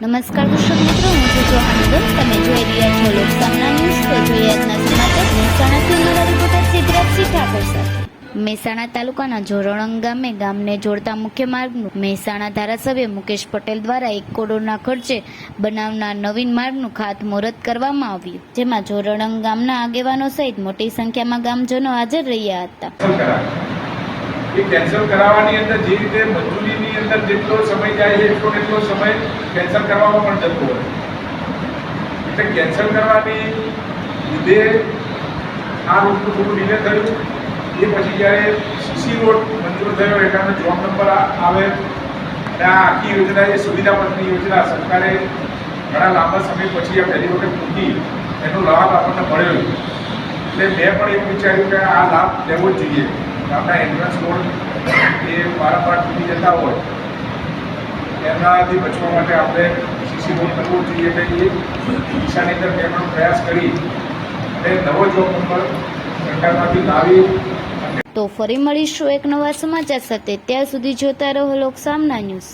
નમસ્કાર દર્શક મિત્રો, હું છું ચૌહાણ નિગમ તમે જોઈ રહ્યા છો લોકસામના ન્યૂઝ. તો જોઈએ આજના સમાચાર. મહેસાણાથી રિપોર્ટર સિદ્ધરાજસિંહ ઠાકોર સાથે. મહેસાણા તાલુકાના જોરણંગ ગામે ગામને જોડતા મુખ્ય માર્ગનું મહેસાણા ધારાસભ્ય મુકેશ પટેલ દ્વારા એક કરોડના ખર્ચે બનાવનાર નવીન માર્ગનું ખાતમુહૂર્ત કરવામાં આવ્યું, જેમાં જોરણંગ ગામના આગેવાનો સહિત મોટી સંખ્યામાં ગામજનો હાજર રહ્યા હતા. કેન્સલ કરાવવાની અંદર જે રીતે મંજૂરીની અંદર જેટલો સમય જાય છે, એટલો એટલો સમય કેન્સલ કરવામાં પણ જતો હોય. એટલે કેન્સલ કરવાની લીધે આ રોડનું થોડું ડિલે થયું. એ પછી જ્યારે સીસી રોડ મંજૂર થયો એટલે જોબ નંબર આવે, અને આ આખી યોજના, એ સુવિધાપત્રની યોજના સરકારે ઘણા લાંબા સમય પછી આ પહેલી વખત મૂકી, એનો લાભ આપણને મળ્યો. એટલે મેં પણ એવું વિચાર્યું કે આ લાભ લેવો જ જોઈએ. આપણા એન્ટ્રન્સ બોર્ડ એ વારંવાર તૂટી જતા હોય. એનાથી બચવા માટે આપણે સીસી રોડ કરવો જોઈએ એટલે એ દિશાની અંદર મેં પણ પ્રયાસ કરી અને નવો જોબ નંબર સરકારમાંથી લાવી તો ફરી મળીશું એક નવા સમાચાર સાથે. ત્યાં સુધી જોતા રહો લોક સામના ન્યૂઝ.